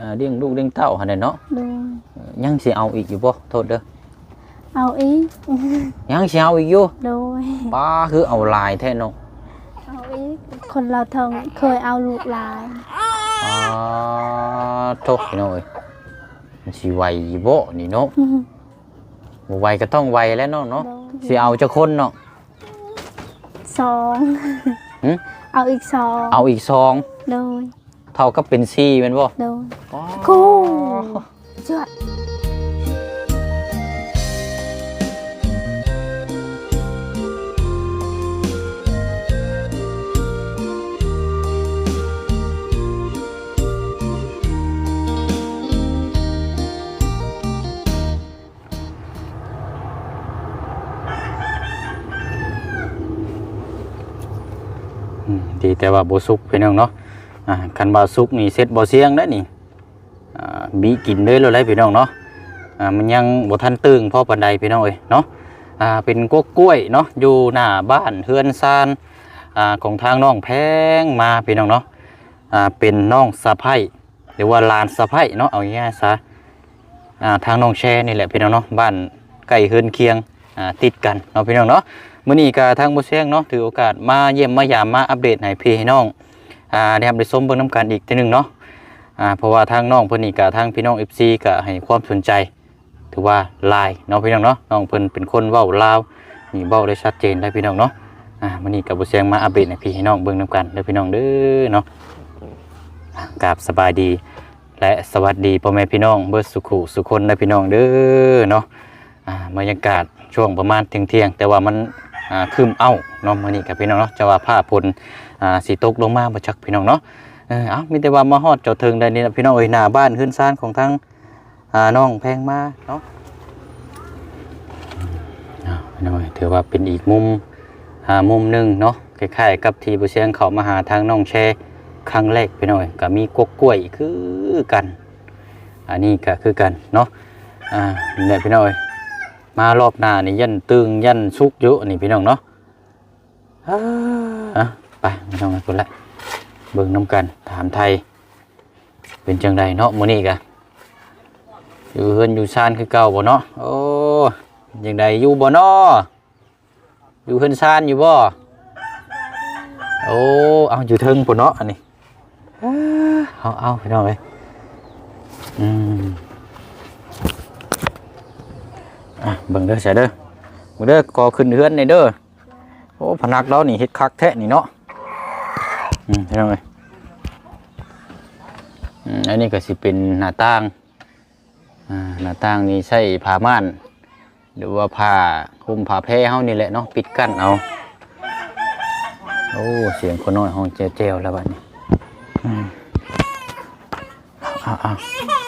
อ่าเลี้ยงลูกเลี้ยงเต้าหั่นน่ะเนาะโดยเออยังสิเอาอีกอยู่บ่โทษเด้อเอาอีกยังสิเอาอีกอยู่โดยป้าคือเอาหลายแท้เนาะเอาอีกคนเราเทิงเคยเอาลูกหลายอ่าโทษพี่น้องเอ้ยมันสิไหวอยู่บ่นี่เนาะบ่ไหวก็ต้องไหวแล้วเนาะเนาะโดยสิเอาจักคนเนาะ สองหึ เอาอีกสองเอาอีกสอง โดย เท่ากับเป็นสี่แม่นบ่โดยอ๋อคู่จวดอืมดีแต่ว่าบ่สุกพี่น้องเนาะ อ่าคันบ่สุกนี่เสร็จบ่เสียงแล้นี่อ่าบีกินเลยเลยพี่น้องเนาะอ่ามันยังบ่ทันตึงพอปานใดพี่น้องเอ้ยเนาะอ่าเป็นกกกล้วยเนาะอยู่หน้าบ้านเฮือนซานอ่าของทางน้องแพงมาพี่น้องเนาะอ่าเป็นน้องสะใภ้หรือว่าลานสะใภ้เนาะเอาง่ายๆซะอ่าทางน้องแช่นี่แหละพี่น้องเนาะบ้านใกล้เฮือนเคียงอ่าติดกันเนาะพี่น้องเนาะมื่อนี้ก็ทางบุเซียงเนาะถือโอกาสมาเยี่ยมมายามมาอัปเดตให้พี่ให้น้อง อ่าได้รับได้ชมเบิ่งน้ำกันอีกทีหนึงเนาะอ่าเพราะว่าทางน้องเพิ่นนี่ก็ทางพี่น้อง FC ก็ให้ความสนใจ ถือว่าลายเนาะพี่น้องเนาะน้องเพิ่นเป็นคนเว้าลาวนี่เว้าได้ชัดเจนได้พี่น้องเนาะอ่ามื้อนี้ก็บุเซียงมาอัปเดตให้พี่ให้น้องเบิ่งน้ำกันเด้อพี่น้องเด้อเนาะกราบสบายดีและสวัสดีพ่อแม่พี่น้องเบิดสุขุสุคนนะพี่น้องเด้อเนาะบรรยากาศช่วงประมาณเที่ยงๆแต่ว่ามันคืมเอ้าเนาะมื้อนี้กับพี่น้องเนาะจะว่าผ้าพล อ่าสีตกลงมาบ่จักพี่น้องเนาะเออเอ้ามีแต่ว่ามาฮอดเจ้าเทิงได้นี่นะพี่น้องเอ้ยหน้าบ้านขึ้นซ่านของทางอ่าน้องแพงมาเนาะอ้าพี่น้องเอ้ยถือว่าเป็นอีกมุมอ่ามุมหนึ่งเนาะคล้ายๆกับที่บุเชียงเขามาหาทางน้องแชครั้งแรกพี่น้องเอ้ยก็มีกกกล้วยคือกัน อันนี้ก็คือกันเนาะอ่าเนี่ยพี่น้องเอ้ยมารอบหน้านี่ยันตึงยันสุกเยอะนี่พี่น้องเนาะอ่าอะ ไปไม่ต้องไปคนละเบิ่งน้ำกันถามไทย เป็นจังใดเนาะมื้อนี้กะอยู่เฮือนอยู่ซานคือเก่าบ่เนาะโอ้จังใดอยู่บ่เนาะอยู่เฮือนซานอยู่บ่โอ้เอาอยู่เทิงพุ่นเนาะอันนี้เอาเอาพี่น้องเอ้ยอืมอะเบิ่งเด้อใส่เด้อเบิ่งเด้อก่อขึ้นเฮือนในเด้อโอ้พนักเรานี่เฮ็ดคักแท้นี่เนาะ อืมเห็นไหมอืมอันนี้ก็สิเป็นหน้าต่างอ่าหน้าต่างนี่ใช้ผ้าม่าน หรือว่าผ้าคลุมผ้าแพรเฮานี่แหละเนาะปิดกั้นเอา โอ้ เสียงคนน้อยห้องแจ้วๆแล้วบัดนี้อืมเอาเอา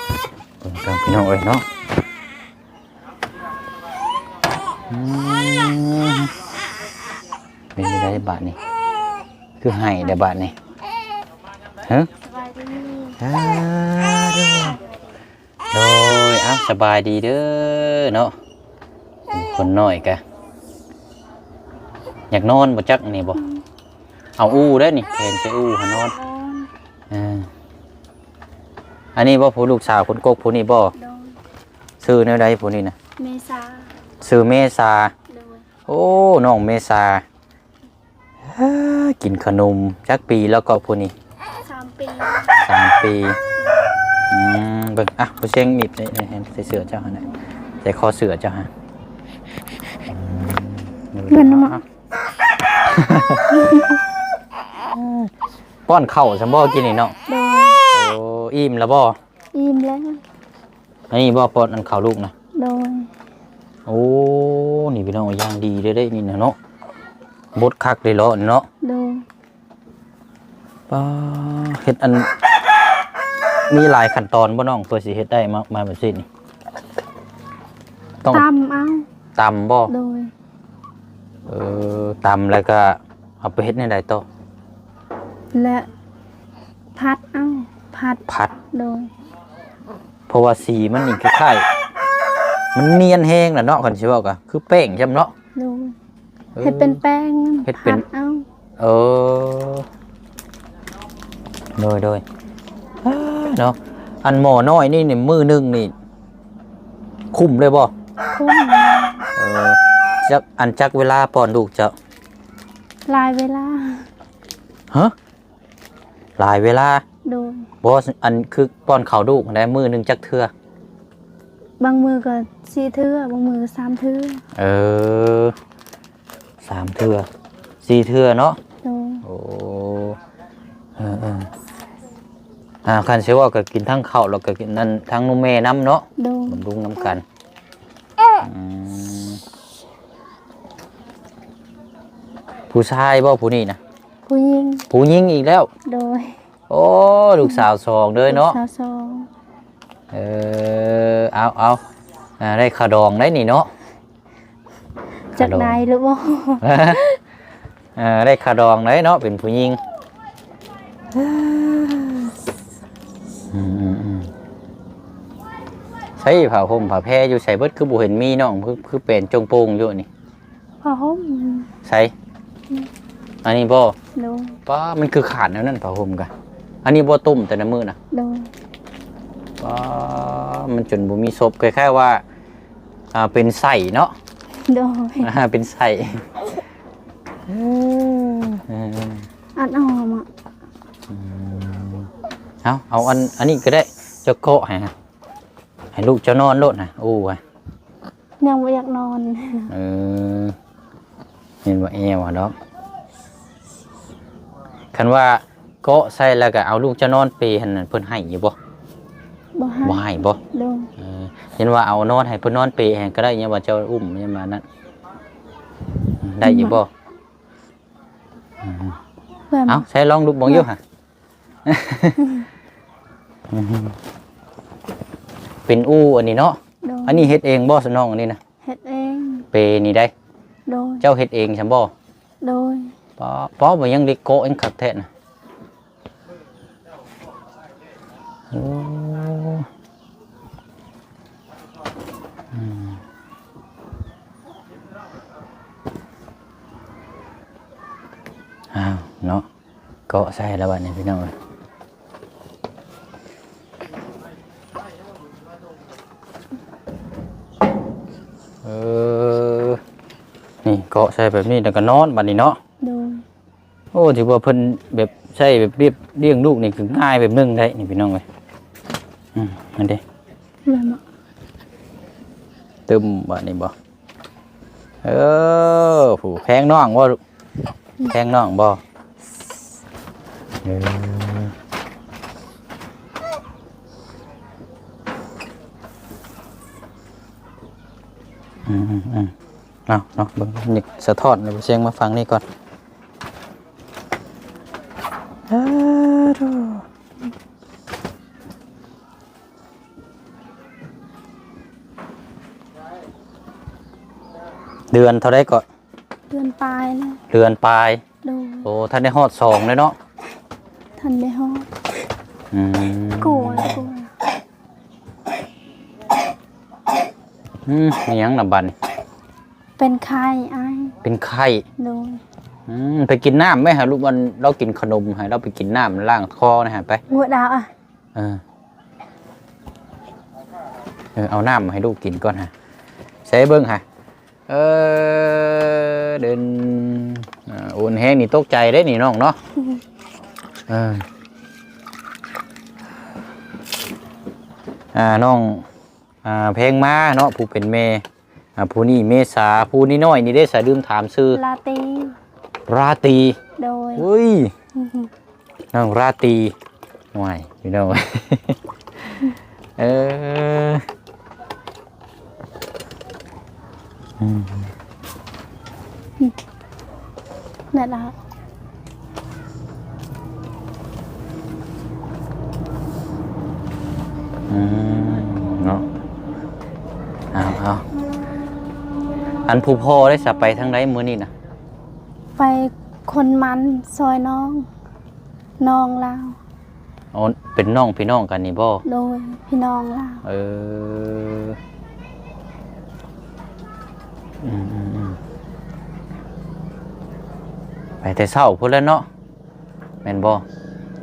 ๆเบิ่งกันพี่น้องเอ้ยเนาะอืมเป็นไปได้บาทนี่ คือให้ได้บาทนี่ฮะสบายดีอ่าเด้อโดยอ้าวสบายดีเด้อเนาะคนน้อยกะอยากนอนบ่จักนี่บ่เอาอู้ได้อนี่แทนใช้อู้หานอนอ่าอันนี้บ่ผู้ลูกสาวคนกกผู้นี้บ่โดยซื้อแนวใดผู้นี้นะเมษาซื้อเมษาโดยโอ้น้องเมษาฮ่า กินขนมจักปีแล้วก็พูนี่สามปีสามปีอืมเบิ่งอะผู้เชียงหนีบใส่ใส่เสือเจ้าฮะนะใส่คอเสือเจ้าฮะอืมเงินมาป้อนเข่าวซัมบ่กินนี่เนาะโดยโอ้อิ่มแล้วบ่อิ่มแล้วอันนี้บ่ป้อนอันข้าวลูกนะโดยโอ้นี่พี่น้องย่างดีได้ได้นี่นะเนาะ บดคักเลยเหรอเนาะโดยป้าเฮ็ดอัน มีหลายขั้นตอนบ่น้องเพื่อสิเฮ็ดได้มามาแบบนี้นี่ต้องตำเอาตำบ่โดยเออตำแล้วก็เอาไปเฮ็ดในใดต่อและพัดเอาพัดผัด โดยเพราะว่าสีมันนี่คล้ายๆมันเนียนแห้งน่ะเนาะคันสิเว้าก็คือแป้งจำเนาะโดยออ เฮ็ดเป็นแป้งเฮ็ดเป็นพัดเอาเออโดยโดยอ่าเนาะอันหมอน้อยนี่นี่มือหนึงนี่ คุ้มเลยบ่คุ้มเออจักอันจักเวลาป้อนลูกเจ้าหลายเวลาฮะหลายเวลาโดยบ่อันคือป้อนข้าวลูกได้มือหนึงจักเทื่อบางมือก็สี่เทื่อบางมือก็สามเทื่อเออ สามเทื่อสี่เทื่อเนาะโดยโอ้เออเอออ่าคันเสียว่าก็กินทั้งข้าวแล้วก็กินนั่นทั้งนมแม่น้ำเนาะโดยบำรุงน้ำกันอืมผู้ชายบ่ผู้นี้นะผู้หญิงผู้หญิงอีกแล้ว โดยโอ้ลูกสาวสองเลยเนาะ สาวสอง เออเอาเอาอ่าได้ขาดองได้นี่เนาะ จากใดหรือบ่เออได้ขาดองได้เนาะเป็นผู้หญิงอืมอืมอืมใช้ผ้าห่มผ้าแพรอยู่ใส่เบิดคือบ่เห็นมีเนาะคือคือเป็นจงโปงอยู่นี่ผ้าห่มใส่อันนี้บ่โดยป้ามันคือขาดแล้วนั่นผ้าห่มกันอันนี้บ่ตุ่มแต่ละมือนะโดยป้ามันจนบ่มีศพคล้ายๆว่าอ่าเป็นไส้เนาะ โดยอ่าเป็นไส้เอออันออมอะเอาเอาอันอันนี้ก็ได้เจ้าโกะให้ฮะให้ลูกเจ้านอนโลดนะโอ้ยยังไม่อยากนอนเออเห็นว่าแอวอะเนาะคันว่าโกะใส่แล้วก็เอาลูกเจ้านอนไปหั่นน่ะเพิ่นให้อยู่บ่บ่ให้บ่ให้บ่โดยเออ เห็นว่าเอานอนให้เพิ่นนอนเปรย์ให้ก็ได้เนี่ยว่าเจ้าอุ้มเนี่ยมานั้นได้อยู่บ่เพื่อนเอาใช้ลองลูกบองอยู่ฮะเป็นอู้อันนี้เนาะโดยอันนี้เฮ็ดเองบ่สนองอันนี้นะเฮ็ดเองเปรย์นี่ได้โดยเจ้าเฮ็ดเองใช่บ่โดยป้อป้อบ่ยังเด็กโกะเองคักแท้น่ะโอ้อืม อ้าวเนาะเกาะใส่แล้วบัดนี้พี่น้องเอ้ยเออนี่เกาะใส่แบบนี้แล้วก็นอนบัดนี้เนาะโดยโอ้ถือว่าเพิ่นแบบใช่แบบเรียบเลี้ยงลูกนี่คือง่ายแบบนึงได้นี่พี่น้องเอ้ยอืมอันเด้เพื่อนอะตึมบ่นี่บ่เออผู้แพงน้องบ่ลูก แพงน้องบ่เอออืมอืมอืมเอาเนาะเบิ่งนี่สะท้อนเลยเสียงมาฟังนี่ก่อนเดือนเท่าไรก็ เดือนปลายนะเดือนปลาย โดยโอ้ท่านได้ฮอดสองเลยเนาะทันได้ฮอดอืมกลัวกลัวอืมมีหยังนำบัดนเป็นไข้ไอายเป็นไข้โดยอืมไปกินน้ำไหมฮะลูกวันเรากินขนมให้เราไปกินน้ำล้างคอนะฮะไปงัวดาวอะเออ เออ เอาน้ำมาให้ลูกกินก่อนฮะใส่เบิ้งฮะ เออเดินอ่าโอนแห้งนี่ตกใจได้นี่น้องเนาะเอออ่าน้องอ่าเพลงมาเนาะผู้เป็นแม่อ่าผู้นี่เมษาผู้นี่น้อยนี่ได้สะดืมถามซื้อลาตีราตรีโดยอุ้ยน้องราตรีหน่อยพี่น้องเอออืม นั่นละอืมเนาะเอาเอาอันผู้พ่อได้สับไปทางไหนมือนี่นะไปคนมันซอยน้องน้องลาวอ๋อเป็นน้องพี่น้องกันนี่บ่โดยพี่น้องลาวเอออืมอืมอืมไป แต่เศร้าพุ่นแล้วเนาะแม่นบ่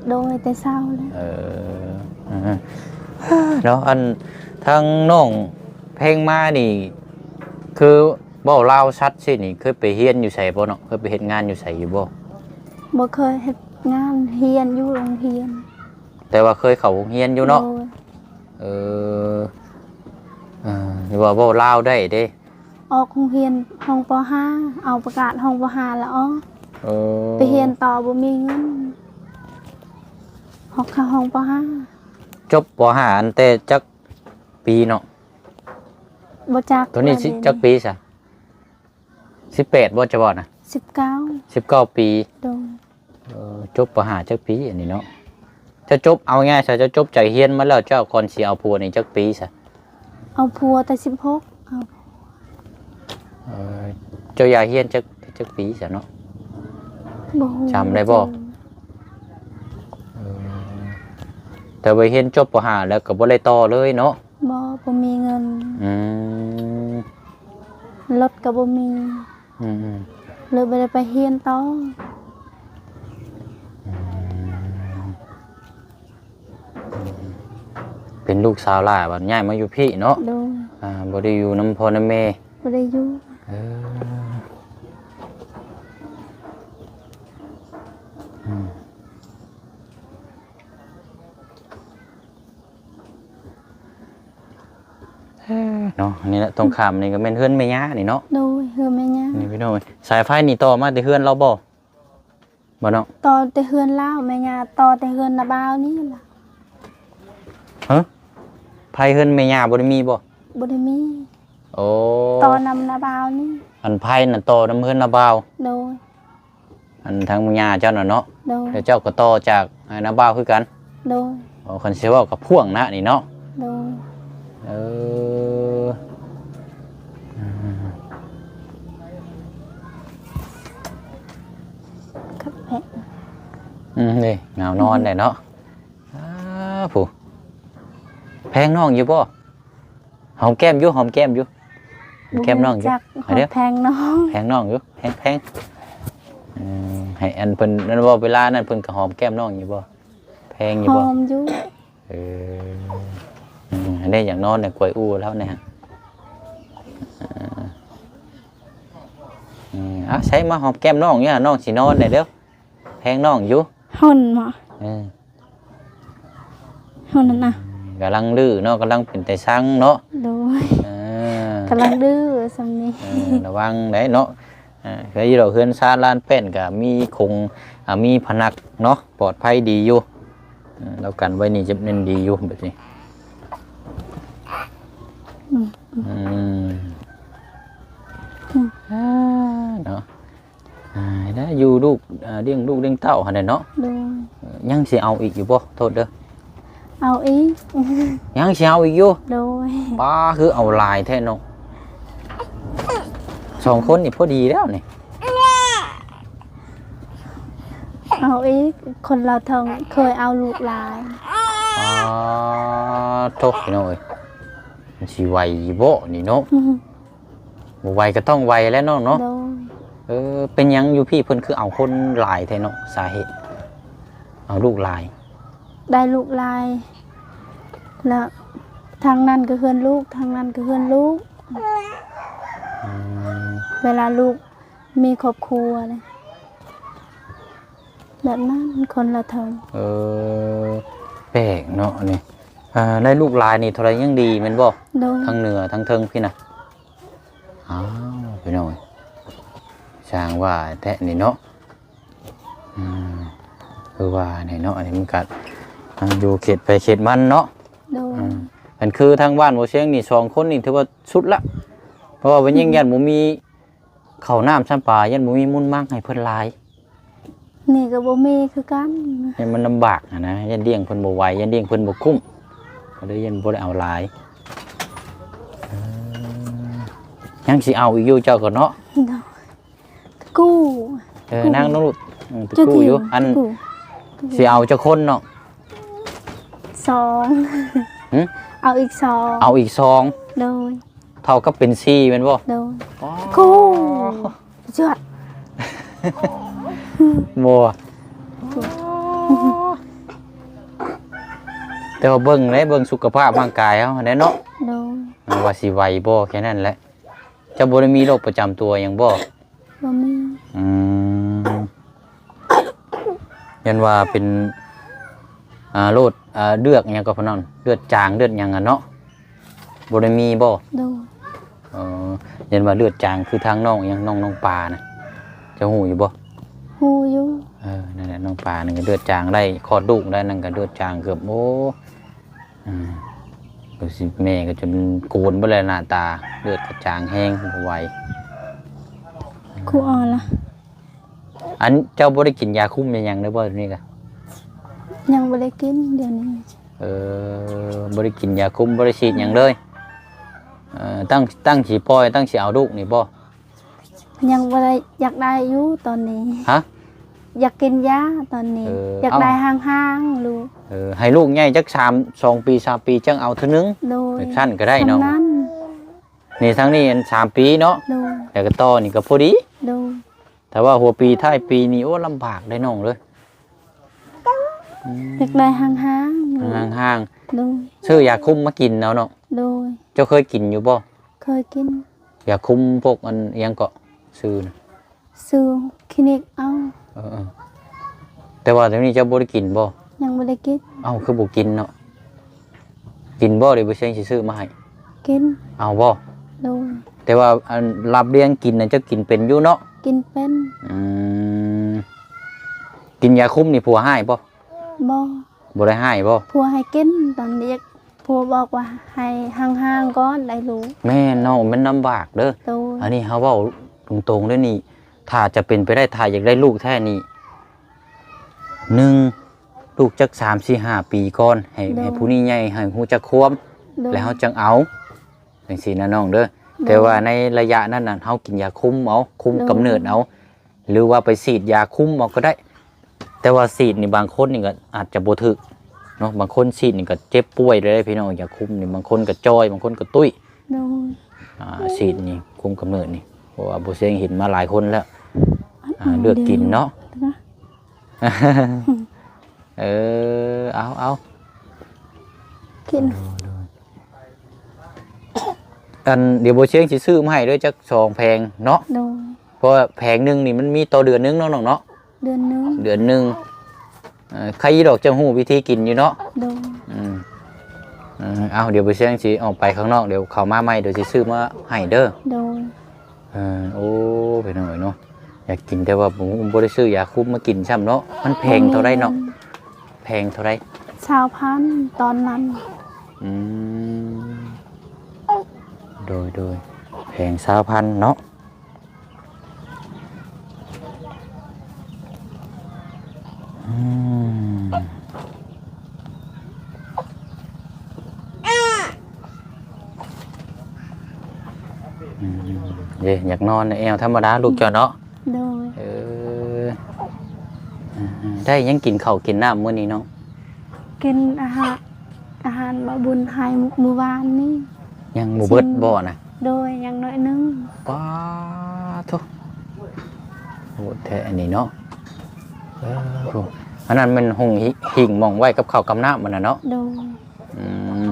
โดยแต่เศร้าเลยเอออืมเนาะอันทางน้องเพลงมานี่ คือเว้าลาวชัดสินี่เคยไปเรียนอยู่ไสบ่เนาะเคยไปเฮ็ดงานอยู่ไสอยู่บ่บ่เคยเฮ็ดงานเฮียนอยู่โรงเรียน แต่ว่าเคยเข้าโรงเรียนอยู่เนาะโดยเออเออหรือว่าเว้าลาวได้เด้ออกโรงเรียนห้องป .5 เอาประกาศห้องป .5 แล้วอ๋อ เออไปเรียนต่อบ่มีเงินออกเข้าห้องปจบปห้าอันแต่จักปีเนาะ .5 บ่จักตัวนี้สิจักปีซะ18บ่จะบ่นะ19 19ปีโดยเออจบปห้าจักปีอันนี้เนาะจะจบเอาง่ายซะจะจบใจเฮียนมาแล้วเจ้าก่อนสิเอาผัวนี่จักปีซะเอาผัวแต่16เอาเออเจ้าอยาเฮียนจักจักปีซะเนาะบ่ฮู้ จำได้บ่แต่ว่าเฮียนจบปห้าแล้วก็บ่ได้ต่อเลยเนาะบ่บ่มีเงินอืมรถก็บ่มีอืมอืมเลยบ่ได้ไปเรียนต่อเป็นลูกสาวหล่าบัดย้ายมาอยู่พี่เนาะโดยอ่าบ่ได้อยู่น้ำพ่อน้ำแม่บ่ได้อยู่เอออืมเนาะอันนี่แหละ ตรงขามนี่ก็เป็นเฮือนแม่ย่านี่เนาะโดยเฮือแม่ย่านี่พี่น้องเอ้ยสายไฟนี่ต่อมาแต่เฮือนเราบ่บ่เนาะต่อแต่เฮือนลาวแม่ย่าต่อแต่เฮือนนาบาวนี่ล่ะฮะไผเฮือนแม่ย่าบ่ได้มีบ่บ่ได้มีโอ้ต่อนำนาบาวนี่อันไผน่ะต่อน้ำเฮือนนาบ่าวโดยอันทางแม่ย่าเจ้าน่ะเนาะโดยแล้วเจ้าก็ต่อจากอ่านาบ่าวคือกันโดยโอ้คนสิเว้ากับพ่วงนะนี่เนาะโดยเออ อืมนี่เหงานอนได้เนาะอ้าผู้แพงน้องอยู่บ่หอมแก้มอยู่หอมแก้มอยู่หอมแก้มน้องอยู่จักหเอาอเดี๋ยวแพงน้องแพงน้องอยู่แพงแพงอืมให้อันเพิ่นนั่นบ่เวลานั้นเพิ่นก็หอมแก้มน้องอยู่บ่แพงอยู่หบ่อมอยู่เอออืมอันนี้อย่างนอนเนี่ยกล้วยอู้แล้วเนี่ยฮะอ่าอืมอะใช้มาหอมแก้มน้องเนี่ยน้องสินอนได้เด้อแพงน้องอยู่ หุ่นบ่เออหุ่นนั่นน่ะกำลังดื้อเนาะกำลังเป็นแต่ซังเนาะโดยเออกำลังดื้อสำนี้เออระวังได้เนาะอ่าเคยอยู่เราเฮือนซาลานเป็นก็มีคงอ่ามีพนักเนาะปลอดภัยดีอยู่เออเรากันไว้นี่จะเน้นดีอยู่แบบนี้อืมอืมอ่าเนาะอ่า ได้อยู่ลูกอ่าเลี้ยงลูกเลี้ยงเต้าหั่นน่ะเนาะโดยเออยังสิเอาอีกอยู่บ่โทษเด้อเอาอีกยังสิเอาอีกอยู่โดยป้าคือเอาหลายแท้เนาะสองคนนี่พอดีแล้วนี่เอาอีกคนเราเทิงเคยเอาลูกหลายอ่าโทษพี่น้อยมันสิไวบ่นี่เนาะบ่ไวก็ต้องไวแล้วเนาะเนาะโดย เออเป็นหยังอยู่พี่เพิ่นคือเอาคนหลายแท้เนาะสาเหตุ เอาลูกหลาย ได้ลูกหลาย แล้วทางนั้นก็เฮือนลูกทางนั้นก็เฮือนลูก อืมเวลาลูกมีครอบครัวเลยแบบนั้นคนละเทิงเออแปลกเนาะนี่อ่าได้ลูกหลายนี่เท่าไรยังดีแม่นบ่ โดยทั้งเหนือทั้งเทิงพี่น่ะอ้าวพี่น้อย ช่างว่าแท้นี่เนาะอืมคือว่านี่เนาะอันนี้มันกัดอยู่เขตไปเขตมันเนาะโดยอืมอันคือทางบ้านโมเชียงนี่สองคนนี่ถือว่าสุดละ เพราะว่าวันยิ่งยันหมูมีข้าวน้ำซ้ำปลายันหมูมีมุ่นมากให้เพิ่นหลายนี่ก็บ่มีคือกันยันมันลำบากอะนะยันเลี้ยงเพิ่นบ่ไหวยันเลี้ยงเพิ่นบ่คุ้มก็เลยยันบ่ได้เอาหลายเออยังสิเอาอีกอยู่เจ้าก็เนาะโดย กู้ เออกู้นั่งน้องลูกเออตะเจ้ากู้ถิ่อยู่อันกู้สิเอาเจ้าคนเนาะ สองหึ เอาอีกสองเอาอีกซองโดยเท่ากับเป็น4แม่นบ่โดยอ๋อกู้เจือดบ่แต่ว่าเบิ่งได้เบิ่งสุขภาพร่างกายเฮาแน่เนาะโดยว่าสิไหวบ่แค่นั้นแหละเจ้าบ่ได้มีโรคประจำตัวหยังบ่บ่มี อืมยันว่าเป็นอ่าโรคอ่าเลือดหยังก็พะนันเลือดจางเลือดหยังอะเนาะบ่ได้มีบ่โดยเออยันว่าเลือดจางคือทางน้องหยังน้องน้องปลานะเจะหูอยู่บ่ฮู้อยู่เออนั่นแหละน้องปลานั่นก็เลือดจางได้คลอดลูกได้นั่นก็เลือดจางเกือบโอ้อืมดูสิแม่ก็จนโกนไปเลยหน้าตา เลือดกระจางแห้งบ่ไหวครูอ่อนล่ะ อันเจ้าบ่ได้กินยาคุมหยังได้บ่เดี๋ยวนี้ก็ยังบ่ได้กินเดี๋ยวนี้เออบ่ได้กินยาคุมบ่ได้ฉีดหยังเลยเอ่อตั้งตั้งสิปล่อยตั้งสิเอาลูกนี่บ่ยังบ่ได้อยากได้อยู่ตอนนี้ ฮะ อยากกินยาตอนนี้ เอออยากเอ้า ได้ห่างๆลูกเออให้ลูกใหญ่จัก3 2ปี3ปีจังเอาเทื่อนึงโดยไปสั้นก็ได้เนาะทำนั้นนี่ทั้งนี้อันสามปีเนาะโดยแต่ก็ต่อนี่ก็พอดี โดย แต่ว่าหัวปีท้ายปีนี่โอ้ลำบากได้น้องเลยอยากได้ห่างๆลูกห่างโดยๆซื้อยาคุมมากินแล้วเนาะโดยเจ้าเคยกินอยู่บ่เคยกินยาคุมพวกอันอิหยังเกาะซื้อนะซื้อคลินิกเอาเออๆแต่ว่าเดี๋ยวนี้เจ้าบ่ได้กินบ่ยังบ่ได้กินเอ้าคือบ่กินเนาะกินบ่เดี๋ยวบ่เชียงสิซื้อมาให้กินเอาบ่โดยแต่ว่าอันรับเลี้ยงกินน่ะเจ้ากินเป็นอยู่เนาะ กินเป็นอืมกินยาคุมนี่ผัวให้บ่บ่บ่ได้ให้บ่ผัวให้กินตอนนี้ผัวบอกว่าให้ห่างๆก่อนได้รู้แม่น้องมันลำบากเด้อโดยอันนี้เขาเว่าตรงๆด้วยนี่ถ้าจะเป็นไปได้ถ้าอยากได้ลูกแท้นี่หนึ่งลูกจักสามสี่ห้าปีก่อนให้ให้ผู้นี้ใหญ่ให้หูจักควมโดยแล้วเขาจังเอาจังสีนะน้องเด้อ แต่ว่าในระยะนั้นน่ะเขากินยาคุมเอาคุมโดยกำเนิดเอาหรือว่าไปฉีดยาคุมเอาก็ได้ แต่ว่าฉีดนี่บางคนนี่ก็อาจจะบ่ถึกเนาะบางคนฉีดนี่ก็เจ็บป่วยเลยพี่น้องยาคุมนี่บางคนก็จอยบางคนก็ตุ้ยโดยอ่าฉีดนี่คุมกำเนิดนี่เพราะว่าบุเซงเห็นมาหลายคนแล้วอ่าเลือกกินเนาะนะเออเอาเอากิน อันเดี๋ยวบุเชงสิซื้อมาให้ด้วยจักสองแพงเนาะโดยเพราะว่าแพงหนึงนี่มันมีต่อเดือนหนึงเนาะน้องเนาะเดือนหนึงเดือนหนึงเอ่อใครดอกจะหูวิธีกินอยู่เนาะ โดยอืมเออเอาเดี๋ยวบุเชงสิออกไปข้างนอกเดี๋ยวเขามาใหม่เดี๋ยวสิซื้อมาให้เด้อโดยเออโอ้ไปหน่อยเนาะอยากกินแต่ว่าผมบ่ได้ซื้อยาคุมมากินซ้ำเนาะมันแพงเท่าไรเนาะแพงเท่าไรชาวพันธุ์ตอนนั้นอืม โดยโดยแพงสาวพันเนาะอืมอืมเย่อยากนอนในแอวธรรมดาลูกเจ้าเนาะโดยเอออืมได้ยังกินข้าวกินน้ำมื้อนี้เนาะกินอาหารอาหารบะบุญให้มื้อวานนี้ ยังหมูเบิดบ่นะโดยอยังน้อยหนึงป้าทุโหแท้อันนี้เนาะเออโหอันนั้นมันหงหิหิ่งหมองไว้กับข้าวกำน้ำมันนะเนาะโดยอืม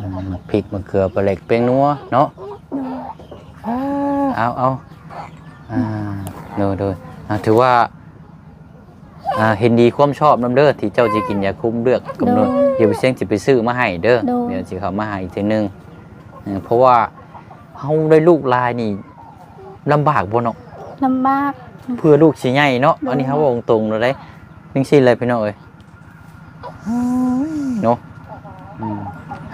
อืมพริกมะเขือปลาเล็กเปียงนัวเนาะโดยเอาเอาอ่าดูดูอ่าถือว่าอ่าเห็นดีความชอบน้ำเด้อที่เจ้าจะกินยาคุมเลือกกำเนิด เดี๋ยวไปเสี่ยงจะไปซื้อมาให้เด้อเดี๋ยวสิเขามาให้อีกทีนึงเออเพราะว่าเฮาได้ลูกหลายนี่ลำบากบ่เนาะลำบาก เพื่อลูกสิใหญ่เนาะเนาะอันนี้เขาบอกตรงๆเลยได้นิ่งสิ้นเลยพี่น้องเอ้ยเนาะอืม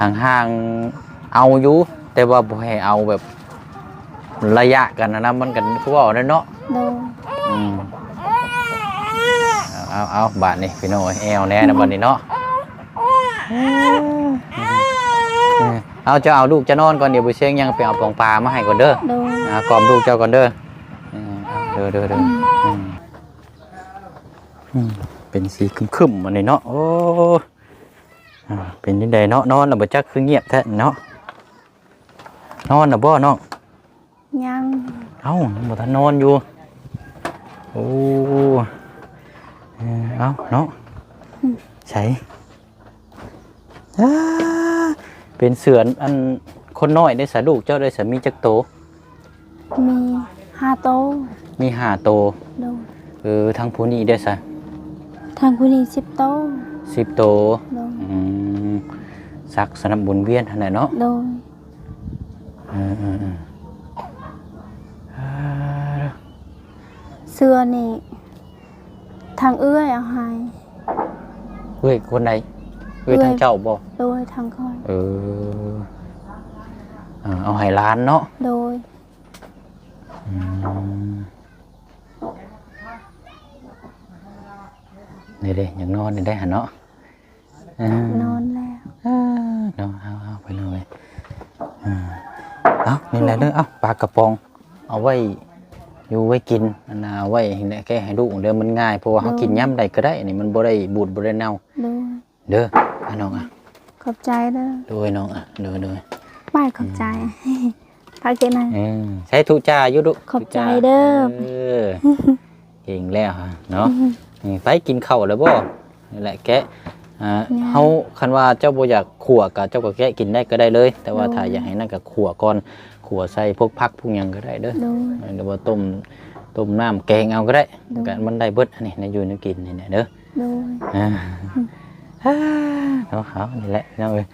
ห่างๆเอาอยู่แต่ว่าบ่ให้เอาแบบระยะกันนะนะมันกันคือว่าเอาเนาะ โดย อืมเอาเอาเอาบาทนี่พี่น้องเอ้ยแอวแน่นะบัดนี้เนาะ เออเอาเจะเอาลูกจะนอนก่อนเดี๋ยวบุเชงยังไปเอาปองปลามาให้ก่อนเด้อโดยอ่ากล่อมลูกเจ้าก่อนเด้อเออเอาเด้อเด้อเด้ออืมอืมเป็นสีคึมๆมันนี่เนาะโอ้อ่าเป็นยังไงเนาะนอนแล้วบ่จักคือเงียบแท้เนาะนอนน่ะบ่เนาะยังเอ้าบ่ทันนอนอยู่โอ้เออเอาเนาะใช่อ่า เป็นเสือนอันคนน้อยได้สะลูกเจ้าได้สามีจักโต มีห้าโตะมีห้าโต โดยเออทั้งผู้นี้ได้สะทางผู้นี้สิบโตะสิบโตโดยอืมสักสนับบุญเวียนเท่านั้นเนาะโดยเออเออเอออ่าเสื้อนี่ ทางเอื้อยเอาให้เฮ้ยคนใด เฮ้ยเอ้ยทางเจ้าบ่โดยทางคอยเออเออเอาให้ร้านเนาะโดยอืมนี่เด้อย่างนอนนี่ได้หันเนาะอ่านอนแล้วอ่าเนาะเอาเอาไปเลยอ่าเอานี่แหละเด้อเอาปลากระป๋องเอาไว้อยู่ไว้กินอันน่ะเอาไว้ให้แก้ให้ลูกเด้อมันง่ายเพราะว่าเขากินย่ำใดก็ได้นี่มันบ่ได้บูดบ่ได้เน่าโดยเด้อ อะน้องอะขอบใจเด้อโดยน้องอะโดยโดยไม่ขอบใจพักเจนันเออใช้ทุจ้าอยู่ดุขอบใจเด้อเออเก่งแล้วฮะเนาะนี่ไปกินข้าวแล้วบ่นี่แหละแกะอ่าเฮาคันว่าเจ้าบ่อยากขั่วก็เจ้าก็แกะกินได้ก็ได้เลย แต่ว่าถ้าอยากให้นั่นก็ขั่วก่อนขั่วใส่พวกผักพวกหยังก็ได้เด้อโดยหรือว่าต้มต้มน้ำแกงเอาก็ได้โดยก็มันได้เบิดอันนี้ในอยู่ในกินนี่แหละเด้อโดยอ่า เนาะเอานี่แหละเนาะเอ้ย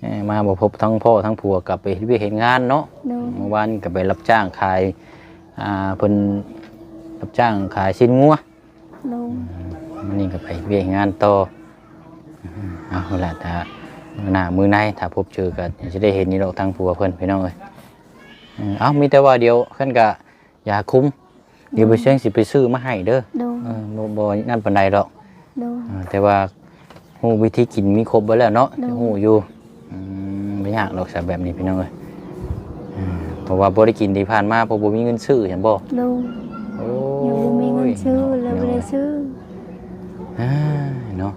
เอ้ยมาบ่พบทั้งพ่อทั้งผัวกลับไปเฮ็ดเวียกเฮ็ดงานเนาะ โดย เมื่อวานก็ไปรับจ้างขายอ่าเพิ่นรับจ้างขายชิ้นงัวโดย มันนี่ก็ไปเวียกงานต่ออืมเอาละถ้ามื้อหน้ามือในถ้าพบเจอก็จะได้เห็นนี่ดอกทางผัวเพิ่นพี่น้องเอ้ยอืมเอามีแต่ว่าเดียวขึ้นก็ยาคุมเดี๋ยวไปเชียงสิไปซื้อมาให้เด้อโดย เออบ่บ่นั่นปานใดดอก โดย อ่าแต่ว่า ฮู้วิธีกินมีครบเบิดแล้วเนาะเนาะฮู้อยู่อืมบ่ยากดอกสาแบบนี้พี่น้องเอ้ยอืมเพราะว่าบ่ได้กินที่ผ่านมาเพราะบ่มีเงินซื้อเห็นบ่โดยโอ้ยังบ่มีเงินซื้อเลยบ่ได้ซื้ออ่าเนาะ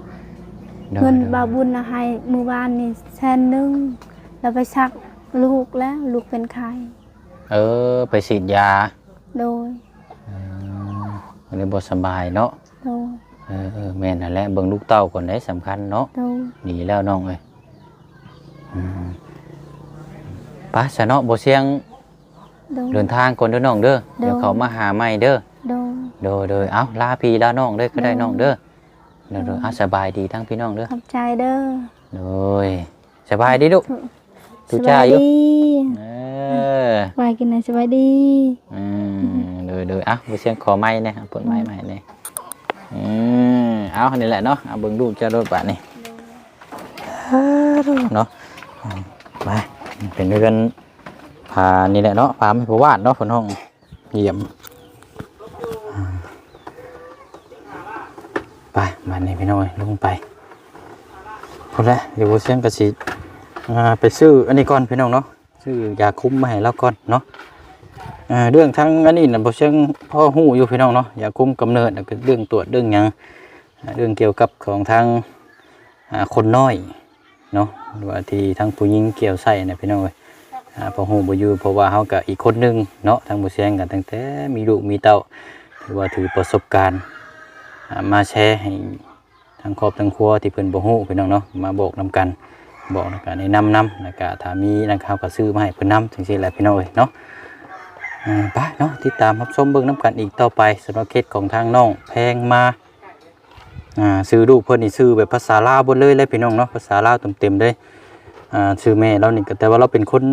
ด้เงินด้บาบุญนะให้มื้อวานนี่แสนหนึงแล้วไปซักลูกแล้วลูกเป็นไข้เออ ไปฉีดยา โดยอืมอันนี้บ่สบายเนาะโดย เออเออแม่นนั่นแหละเบิ่งลูกเต้าก่อนได้สำคัญเนาะโดยดีแล้วน้องเอ้ยอืมไป้าซะเนาะบ่เสียงโดย เดินทางก่อนเด้อน้องเด้อเดี๋ยวเด้อเขามาหาใหม่เด้อ โดย โดยโดยเอ้าลาพี่ลาน้องเด้อก็ได้เด้อน้องเด้อเด้อเด้ออะสบายดีทั้งพี่น้องเด้อขอบใจเด้อโดยสบายดีลูกสทุจ้าบายอยู่ดีเออสบายกินไหนสบายดี อืมโดยโดยอะบ่เสียงขอไม้เนี่ยเปิดไม้ใหม่เนี่ย อืมเอาอันนี้แหละเนาะเอาเบิ่งดูจะรถบาดนี่เนาะไปเป็นด้วยกันพานี่แหละเนาะพาไม่พอวาดเนาะฝนห้องเยี่ยมไปมานี่พี่น้อยลงไปพอแล้วเดี๋ยวเสียงกระสิอ่าไปซื้ออันนี้ก่อนพี่น้องเนาะซื้อยาคุ้มมาให้เราก่อนเนาะ เรื่องทั้งอันนี้นะบ่เชิงพ่อหู้อยู่พี่น้องเนาะอย่าคุ้มกำเนิดเรื่องตรวจเรื่องหยังเรื่องเกี่ยวกับของทางคนน้อยเนาะหรือว่าที่ทางผู้หญิงเกี่ยวใส่นะพี่น้องเอ้ยพ่อหู้บ่อยู่เพราะว่าเฮาก็อีกคนนึงเนาะทางบ่เชียงกันตั้งแต่มีลูกมีเต้าถือว่าถือประสบการณ์มาแชร์ให้ทางครอบทางครัวที่เพิ่นบ่ฮู้พี่น้องเนาะมาบอกนํกันบอกแล้วก็แนะนำนำแล้วก็ถ้ามีนะครับก็ซื้อมาให้เพิ่นนำจังซี่แหละพี่น้องเอ้ยเนาะ ไปเนาะติดตามรับชมเบิ่งน้ำกันอีกต่อไปสำหรับเคสของทางน้องแพงมาอ่าซื้อลูกเพิ่อนนี่ซื้อแบบภาษาลาวบนเลยเลยพี่น้องเนาะภาษาลาวเต็มๆเลยอ่าซื้อแม่เรานี่ก็แต่ว่าเราเป็นคน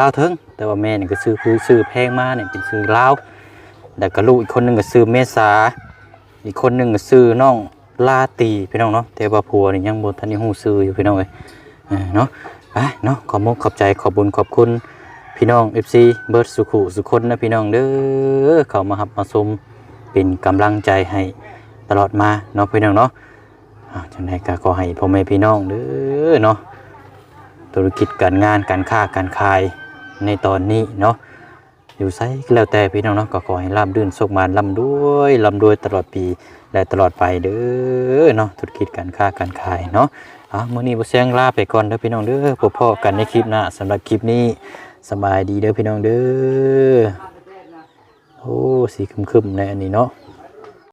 ลาวเทิงแต่ว่าแม่นี่ก็ซื้อคือซื้อแพงมาเนี่ยเป็นซื้อลาวแล้วก็ลูกอีกคนหนึงก็ซื้อเมษา อีกคนหนึงก็ซื้อน้องลาตีพี่น้องเนาะแต่ว่าผัวนี่ยังบ่ทันได้ฮู้ซื้ออยู่พี่น้องเอ้ยเนาะไปเนาะขอบมุกขอบใจขอบบุญขอบคุณ พี่น้อง FC เบิร์ดสุขุสุคนนะพี่น้องเด้อเข้ามาหับมาชมเป็นกำลังใจให้ตลอดมาเนาะพี่น้องเนาะจังไดก็ขอให้พ่อแม่พี่น้องเด้อเนาะธุรกิจการงานการค้าการขายในตอนนี้เนาะอยู่ไสก็แล้วแต่พี่น้องเนาะก็ขอให้ร่ำรื่นสุขมานร่ำด้วยร่ำรวยตลอดปีและตลอดไปเด้อเนาะธุรกิจการค้าการขายเนาะอะมื้อนี้บ่เสียงลาไปก่อนเด้อพี่น้องเด้อพบพอกันในคลิปหน้าสำหรับคลิปนี้ สบายดีเด้อพี่น้องเด้อ โอ้ สีคึมๆในอันนี้เนาะ